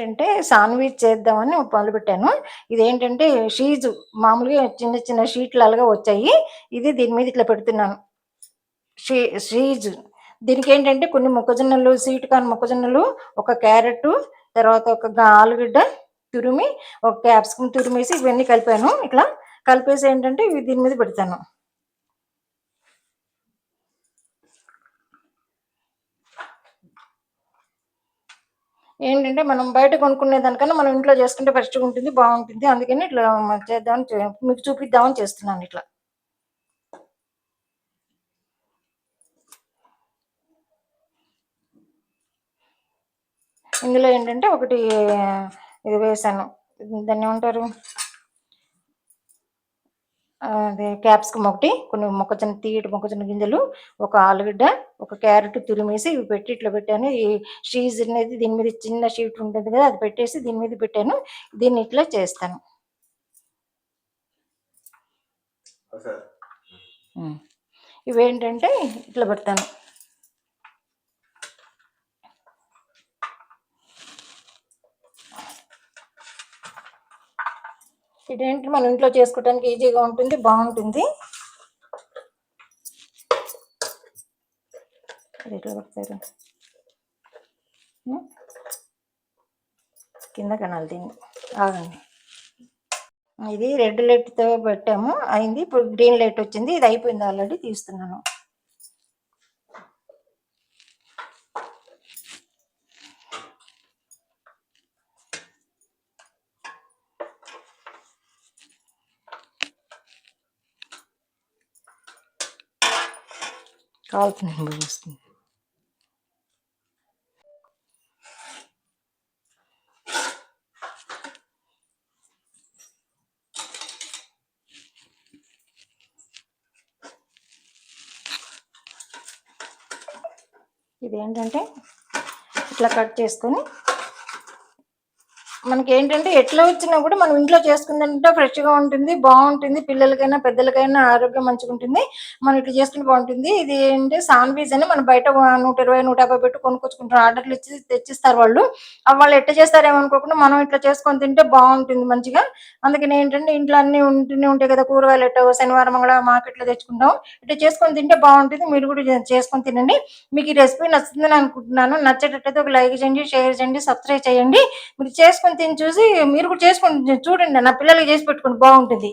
ఏంటంటే సాన్విచ్ చేద్దామని మొదలుపెట్టాను ఇదేంటంటే షీజు మామూలుగా చిన్న చిన్న షీట్లు అలాగా వచ్చాయి. ఇది దీని మీద ఇట్లా పెడుతున్నాను. షీ షీజు దీనికి ఏంటంటే కొన్ని మొక్కజొన్నలు స్వీట్ కార్న్ మొక్కజొన్నలు ఒక క్యారెట్ తర్వాత ఒక ఆలుగడ్డ తురిమి ఒక క్యాప్సికమ్ తురిమేసి ఇవన్నీ కలిపాను. ఇట్లా కలిపేసి ఏంటంటే ఇవి దీని మీద పెడతాను. ఏంటంటే మనం బయట కొనుక్కునే దానికన్నా మనం ఇంట్లో చేసుకుంటే ఫ్రెష్గా ఉంటుంది బాగుంటుంది. అందుకని ఇట్లా చేద్దామని మీకు చూపిద్దామని చేస్తున్నాను ఇట్లా. ఇందులో ఏంటంటే ఒకటి ఇది వేసాను. దాన్ని ఏమంటారు? అదే క్యాప్సికమ్ ఒకటి కొన్ని మొక్కజొన్న తీయటి మొక్కజొన్న గింజలు ఒక ఆలుగడ్డ ఒక క్యారెట్ తురిమేసి ఇవి పెట్టి ఇట్లా పెట్టాను. ఈ షీజ్ అనేది దీని మీద చిన్న షీట్ ఉంటుంది కదా అది పెట్టేసి దీని మీద పెట్టాను. దీన్ని ఇట్లా చేస్తాను. ఇవేంటంటే ఇట్లా పెడతాను. ఇదేంటి? మనం ఇంట్లో చేసుకోవడానికి ఈజీగా ఉంటుంది బాగుంటుంది. కింద కనాలి దీన్ని. ఆగండి. ఇది రెడ్ లైట్తో పెట్టాము. అయింది. ఇప్పుడు గ్రీన్ లైట్ వచ్చింది. ఇది అయిపోయింది ఆల్రెడీ తీస్తున్నాను. కావాల్సిన వస్తుంది ఇది ఏంటంటే ఇట్లా కట్ చేసుకొని మనకి ఏంటంటే ఎట్లా వచ్చినా కూడా మనం ఇంట్లో చేసుకుందంటే ఫ్రెష్గా ఉంటుంది బాగుంటుంది పిల్లలకైనా పెద్దలకైనా ఆరోగ్యం మంచిగా ఉంటుంది మనం ఇట్లా చేసుకుంటే బాగుంటుంది. ఇది ఏంటంటే శాండ్విచ్ అని మనం బయట నూట ఇరవై నూట యాభై పెట్టి కొనుక్కొచ్చుకుంటారు ఆర్డర్లు ఇచ్చి తెచ్చిస్తారు వాళ్ళు. వాళ్ళు ఎట్లా చేస్తారేమో అనుకోకుండా మనం ఇట్లా చేసుకొని తింటే బాగుంటుంది మంచిగా. అందుకని ఏంటంటే ఇంట్లో అన్ని ఉంటూనే ఉంటాయి కదా కూరగాయలు ఎట్టో శనివారం కూడా మార్కెట్లో తెచ్చుకుంటాం. ఇట్లా చేసుకొని తింటే బాగుంటుంది. మీరు కూడా చేసుకొని తినండి. మీకు ఈ రెసిపీ నచ్చుతుందని అనుకుంటున్నాను. నచ్చేటట్టయితే ఒక లైక్ చేయండి షేర్ చేయండి సబ్స్క్రైబ్ చేయండి. మీరు చేసుకొని తిని చూసి మీరు కూడా చేసుకొని చూడండి నా పిల్లలకి చేసి పెట్టుకుని బాగుంటుంది.